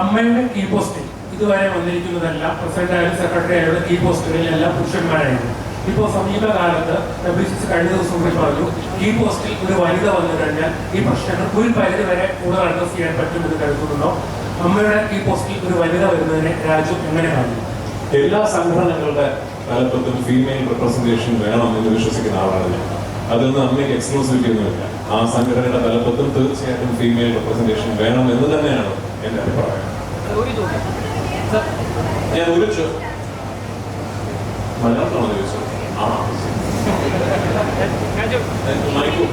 അമ്മയുടെ കീ പോസ്റ്റിൽ ഇതുവരെ വന്നിരിക്കുന്നതെല്ലാം പ്രസിഡന്റ് ആയാലും സെക്രട്ടറി ആയാലും കീ പോസ്റ്റുകളിലെല്ലാം പുരുഷന്മാരായിരുന്നു. ഇപ്പോൾ സമീപകാലത്ത് ഡബ്ല്യു സി സി കഴിഞ്ഞ ദിവസം കൂടി പറഞ്ഞു ഈ പോസ്റ്റിൽ ഒരു വനിത വന്നു കഴിഞ്ഞാൽ ഈ പ്രശ്നങ്ങൾ ഒരു പരിധി വരെ കൂടുതൽ അഡ്രസ് ചെയ്യാൻ പറ്റുമെന്ന് കരുതുന്നുണ്ടോ? അമ്മയുടെ ഈ പോസ്റ്റിൽ ഒരു വനിത വരുന്നതിനെ രാജു എങ്ങനെ കാണുന്നു? എല്ലാ സംഘടനകളുടെ തലപ്പത്തും ഫീമെയിൽ റിപ്രസെന്റേഷൻ വേണം എന്ന് വിശ്വസിക്കുന്ന ആളാണ് ഞാൻ. അതിൽ നിന്ന് അമ്മയ്ക്ക് എക്സ്ക്ലൂസിവിറ്റി ഒന്നുമില്ല. ആ സംഘടനയുടെ തലപ്പത്തും തീർച്ചയായിട്ടും ഫീമെയിൽ റിപ്രസെന്റേഷൻ വേണം എന്ന് തന്നെയാണ് അഭിപ്രായം ഞാൻ ഒരു മലയാളത്തിലാണോ ആ എനിക്ക്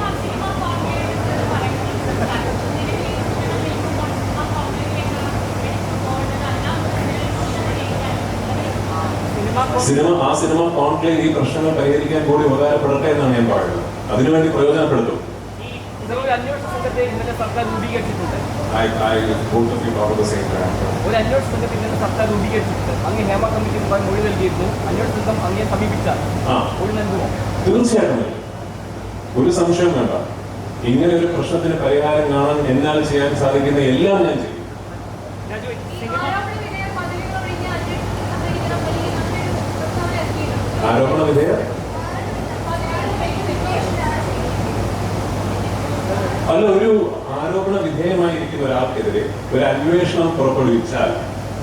സിനിമ സിനിമ ആ സിനിമ കോൺക്ലേവ് ഈ പ്രശ്നങ്ങൾ പരിഹരിക്കാൻ കൂടി ഉപകാരപ്പെടട്ടെ എന്നാണ് ഞാൻ പറയുന്നത്. അതിനുവേണ്ടി പ്രയോജനപ്പെടുത്തും. ഇതൊരു അന്വേഷണ സംഘത്തെ ഇന്നലെ സർക്കാർ രൂപീകരിച്ചിട്ടുണ്ട്. ഒരു അന്വേഷണ സംഘത്തെ ഇന്നലെ സർക്കാർ രൂപീകരിച്ചിട്ടുണ്ട്. അങ്ങ് ഹേമ കമ്മിറ്റി മുമ്പായി മൊഴി നൽകിയിരുന്നു. അന്വേഷണ സംഘം അങ്ങേ സമീപിച്ചാൽ ആ. മൊഴി നൽകുമോ തീർച്ചയായിട്ടും. ഒരു സംശയം വേണ്ട. ഇങ്ങനെ ഒരു പ്രശ്നത്തിന് പരിഹാരം കാണാൻ എന്നാൽ ചെയ്യാൻ സാധിക്കുന്ന എല്ലാം ഞാൻ ചെയ്യും. ആരോപണ വിധേയ അല്ല ഒരു ആരോപണ വിധേയമായിരിക്കുന്ന ഒരാൾക്കെതിരെ ഒരു അന്വേഷണം പുറപ്പെടുവിച്ചാൽ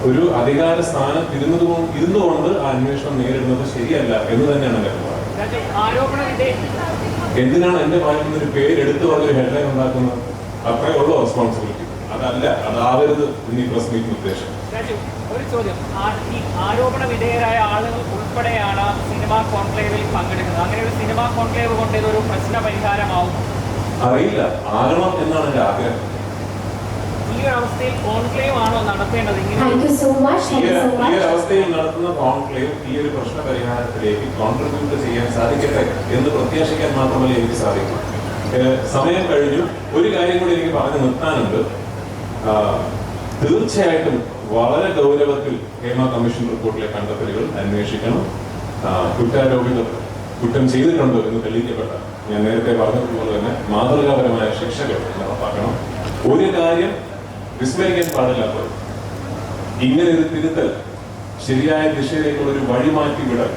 ഒരു അധികാര സ്ഥാനത്ത് ഇരുന്നത് കൊണ്ട് ഇരുന്നുകൊണ്ട് ആ അന്വേഷണം നേരിടുന്നത് ശരിയല്ല എന്ന് തന്നെയാണ് എന്റെ അഭിപ്രായം. എന്തിനാണ് എന്റെ ഭാഗത്ത് നിന്ന് ഒരു പേര് എടുത്തു പറഞ്ഞൊരു ഹെഡ്ലൈൻ ഉണ്ടാക്കുന്നത്? അത്രേ ഉള്ളൂ റെസ്പോൺസിബിലിറ്റി അതല്ല അതാവരുത് ഇനി പ്രസ് മീറ്റ് ഉദ്ദേശം. ഒരു ചോദ്യം. ഈ ആരോപണ വിധേയരായ ആളുകൾ ഉൾപ്പെടെയാണ് സിനിമാ കോൺക്ലേവിൽ പങ്കെടുക്കുന്നത്. അങ്ങനെ ഒരു സിനിമാ കോൺക്ലേവ് കൊണ്ട് ഇതൊരു പ്രശ്ന പരിഹാരമാവും അറിയില്ല. ആകണം എന്നാണ് എന്റെ ആഗ്രഹം. അവസ്ഥയിൽ ആണോ നടത്തേണ്ടത്? ഇങ്ങനെ Thank you so much. ഈ Thank you so ഈ ഒരു much. അവസ്ഥയിൽ നടത്തുന്ന കോൺക്ലേവ് ഈ ഒരു പ്രശ്ന പരിഹാരത്തിലേക്ക് കോൺട്രിബ്യൂട്ട് ചെയ്യാൻ സാധിക്കട്ടെ എന്ന് പ്രത്യാശിക്കാൻ മാത്രമല്ലേ എനിക്ക് സാധിക്കൂ. ഏഹ് സമയം കഴിഞ്ഞു. ഒരു കാര്യം കൂടി എനിക്ക് പറഞ്ഞു നിർത്താനുണ്ട്. തീർച്ചയായിട്ടും വളരെ ഗൗരവത്തിൽ ഹേമ കമ്മീഷൻ റിപ്പോർട്ടിലെ കണ്ടെത്തലുകൾ അന്വേഷിക്കണം. കുറ്റാരോപിതർ കുറ്റം ചെയ്തിട്ടുണ്ടോ എന്ന് തെളിയിക്കപ്പെട്ട ഞാൻ നേരത്തെ പറഞ്ഞതുപോലെ തന്നെ മാതൃകാപരമായ ശിക്ഷകൾ നടപ്പാക്കണം ഒരു കാര്യം വിസ്മരിക്കാൻ പാടില്ലാത്തത്. ഇങ്ങനെ ഒരു തിരുത്തൽ ശരിയായ ദിശയിലേക്കുള്ള ഒരു വഴിമാറ്റി വിടൽ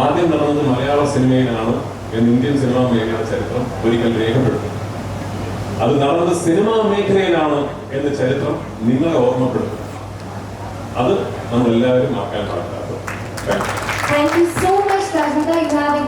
ആദ്യം നടന്നത് മലയാള സിനിമയിലാണ് എന്ന് ഇന്ത്യൻ സിനിമാ മേഖലയുടെ ചരിത്രം ഒരിക്കൽ രേഖപ്പെടുത്തും. അത് നടന്നത് സിനിമാ മേഖലയിലാണ് എന്ന ചരിത്രം നിങ്ങളെ ഓർമ്മപ്പെടുത്തും. അത് നമ്മൾ എല്ലാവരും ആക്കാൻ പാടില്ലാത്തത്. Thank you Thank you so much, have